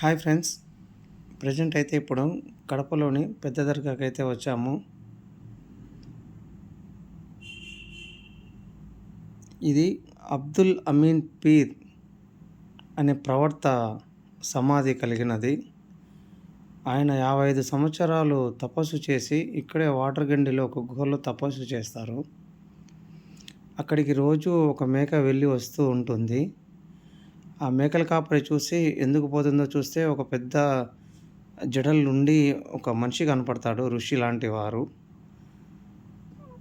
Hi friends. Present అయితే ఇప్పుడు కడపలోని పెద్ద దర్గాకి అయితే వచ్చాము. ఇది అబ్దుల్ అమీన్ పీర్ అనే ప్రవర్త సమాధి కలిగినది. ఆయన యాభై ఐదు సంవత్సరాలు తపస్సు చేసి ఇక్కడే వాటర్ గండిలో ఒక గుహలో తపస్సు చేస్తారు. అక్కడికి రోజు ఒక మేక వెళ్ళి వస్తూ ఉంటుంది. ఆ మేకల కాపరి చూసి ఎందుకు పోతుందో చూస్తే ఒక పెద్ద జడల నుండి ఒక మనిషి కనపడతాడు ఋషి లాంటి వారు.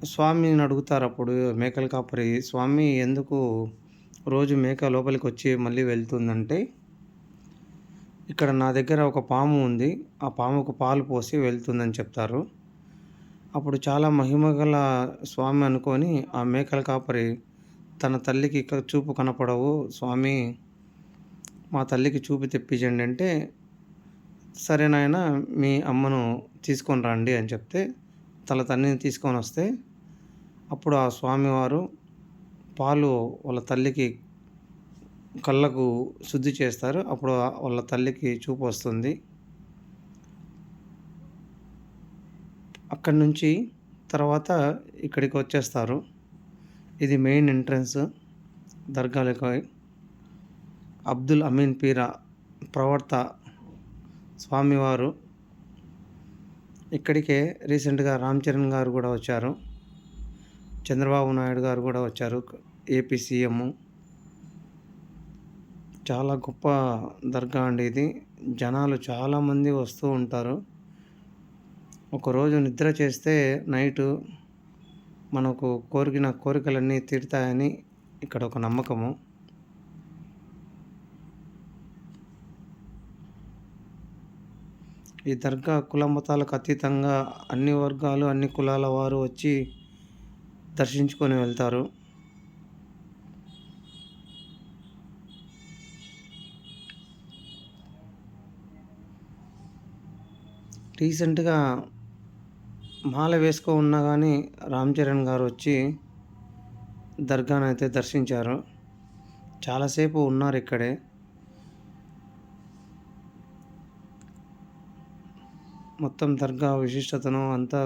స్వామిని అడుగుతారు అప్పుడు మేకల కాపరి స్వామి ఎందుకు రోజు మేక లోపలికి వచ్చి మళ్ళీ వెళ్తుందంటే ఇక్కడ నా దగ్గర ఒక పాము ఉంది ఆ పాముకు పాలు పోసి వెళ్తుందని చెప్తారు. అప్పుడు చాలా మహిమగల స్వామి అనుకొని ఆ మేకల కాపరి తన తల్లికి చూపు కనపడవు స్వామి మా తల్లికి చూపి తెప్పించండి అంటే సరే నాయన మీ అమ్మను తీసుకొని రండి అని చెప్తే తల తల్లిని తీసుకొని వస్తే అప్పుడు ఆ స్వామివారు పాలు వాళ్ళ తల్లికి కళ్ళకు శుద్ధి చేస్తారు. అప్పుడు వాళ్ళ తల్లికి చూపు వస్తుంది. అక్కడి నుంచి తర్వాత ఇక్కడికి వచ్చేస్తారు. ఇది మెయిన్ ఎంట్రన్స్ దర్గాలకి అబ్దుల్ అమీన్ పీరా ప్రవర్త స్వామివారు ఇక్కడికే రీసెంట్గా రామ్ చరణ్ గారు కూడా వచ్చారు. చంద్రబాబు నాయుడు గారు కూడా వచ్చారు. AP CM. చాలా గొప్ప దర్గా అండి ఇది. జనాలు చాలామంది వస్తూ ఉంటారు. ఒకరోజు నిద్ర చేస్తే నైటు మనకు కోరికిన కోరికలన్నీ తీరుతాయని ఇక్కడ ఒక నమ్మకము. ఈ దర్గా కుల మతాలకు అతీతంగా అన్ని వర్గాలు అన్ని కులాల వారు వచ్చి దర్శించుకొని వెళ్తారు. రీసెంట్గా మాల వేసుకో ఉన్నా కానీ రామ్ చరణ్ గారు వచ్చి దర్గాను అయితే దర్శించారు చాలాసేపు ఉన్నారు ఇక్కడే. మొత్తం దర్గా విశిష్టతను అంతా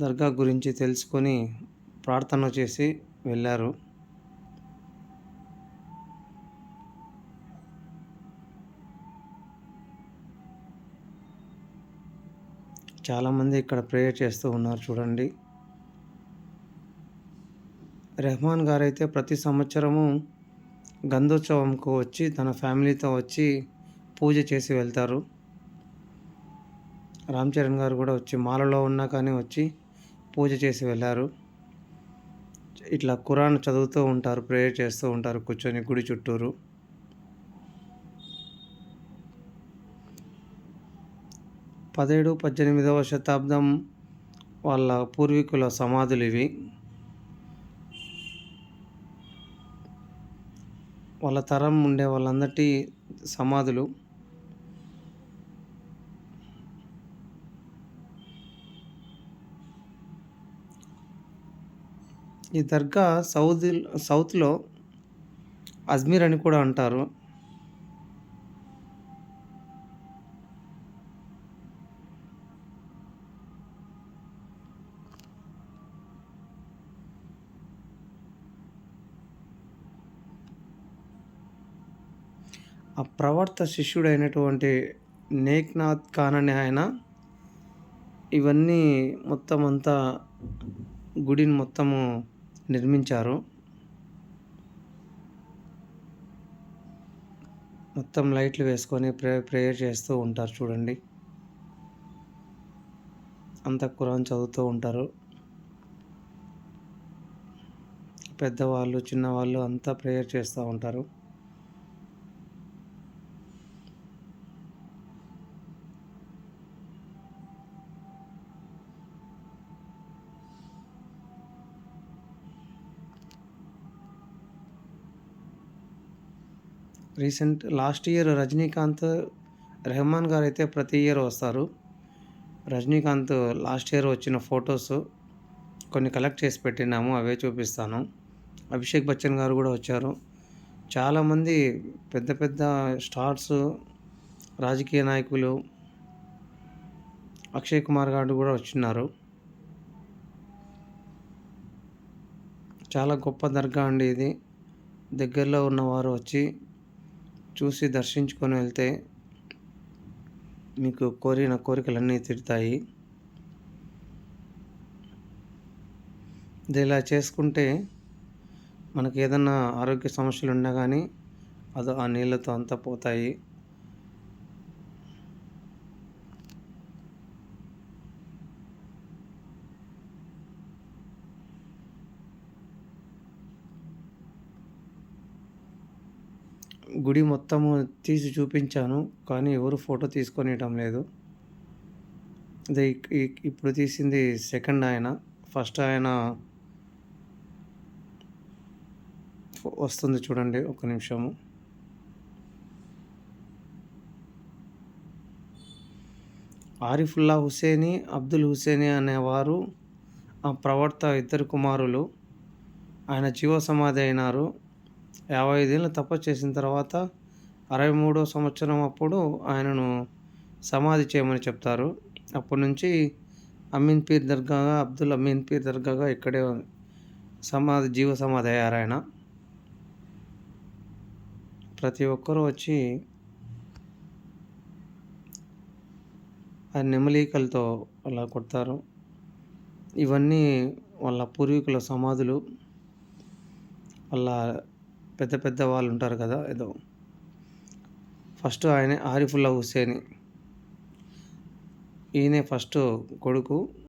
దర్గా గురించి తెలుసుకొని ప్రార్థన చేసి వెళ్ళారు. చాలామంది ఇక్కడ ప్రేయర్ చేస్తూ ఉన్నారు చూడండి. రెహమాన్ గారైతే ప్రతి సంవత్సరము గంధోత్సవంకు వచ్చి తన ఫ్యామిలీతో వచ్చి పూజ చేసి వెళ్తారు. రామ్ చరణ్ గారు కూడా వచ్చి మాలలో ఉన్నా కానీ వచ్చి పూజ చేసి వెళ్ళారు. ఇట్లా ఖురాన్ చదువుతూ ఉంటారు ప్రేయర్ చేస్తూ ఉంటారు కూర్చొని గుడి చుట్టూరు. పదిహేడు పద్దెనిమిదవ శతాబ్దం వాళ్ళ పూర్వీకుల సమాధులు ఇవి. వాళ్ళ తరం ఉండే వాళ్ళందరి సమాధులు. ఈ దర్గా సౌదీ సౌత్లో అజ్మీర్ అని కూడా అంటారు. ఆ ప్రవర్త శిష్యుడైనటువంటి నేక్నాథ్ ఖాన్ అనే ఆయన ఇవన్నీ మొత్తం అంతా గుడిని మొత్తము నిర్మించారు. మొత్తం లైట్లు వేసుకొని ప్రే ప్రేయర్ చేస్తూ ఉంటారు చూడండి. అంత కురాన్ చదువుతూ ఉంటారు. పెద్దవాళ్ళు చిన్నవాళ్ళు అంతా ప్రేయర్ చేస్తూ ఉంటారు. Recent last year Rajinikanth Rahman గారు అయితే ప్రతి ఇయర్ వస్తారు. రజనీకాంత్ లాస్ట్ ఇయర్ వచ్చిన ఫొటోస్ కొన్ని కలెక్ట్ చేసి పెట్టినాము అవే చూపిస్తాను. అభిషేక్ బచ్చన్ గారు కూడా వచ్చారు. చాలామంది పెద్ద పెద్ద స్టార్స్ రాజకీయ నాయకులు అక్షయ్ కుమార్ గారు కూడా వచ్చిన్నారు చాలా గొప్ప దర్గా అండి ఇది. దగ్గరలో ఉన్నవారు వచ్చి చూసి దర్శించుకొని వెళ్తే మీకు కోరిన కోరికలన్నీ తిడతాయి ఇది ఇలా చేసుకుంటే మనకి ఏదన్నా ఆరోగ్య సమస్యలు ఉన్నా కానీ అది ఆ నీళ్ళతో అంతా పోతాయి. గుడి మొత్తము తీసి చూపించాను కానీ ఎవరు ఫోటో తీసుకొనియటం లేదు. అదే ఇప్పుడు తీసింది సెకండ్ ఆయన. ఫస్ట్ ఆయన వస్తుంది చూడండి ఒక నిమిషము. ఆరిఫుల్లా హుసేని అబ్దుల్ హుసేని అనేవారు ఆ ప్రవర్త ఇద్దరు కుమారులు. ఆయన జీవ సమాధి అయినారు. యాభై ఐదేళ్ళు తపస్సు చేసిన తర్వాత అరవై మూడో సంవత్సరం అప్పుడు ఆయనను సమాధి చేయమని చెప్తారు. అప్పటి నుంచి అమీన్ పీర్ దర్గాగా అబ్దుల్ అమీన్ పీర్ దర్గాగా ఇక్కడే సమాధి జీవ సమాధి అయ్యారు ఆయన. ప్రతి ఒక్కరూ వచ్చి ఆ నెమలీకలతో అలా కొడతారు. ఇవన్నీ వాళ్ళ పూర్వీకుల సమాధులు. వాళ్ళ పెద్ద పెద్ద వాళ్ళు ఉంటారు కదా ఏదో. ఫస్ట్ ఆయనే ఆరిఫుల్లా హుస్సేని. ఈయనే ఫస్ట్ కొడుకు.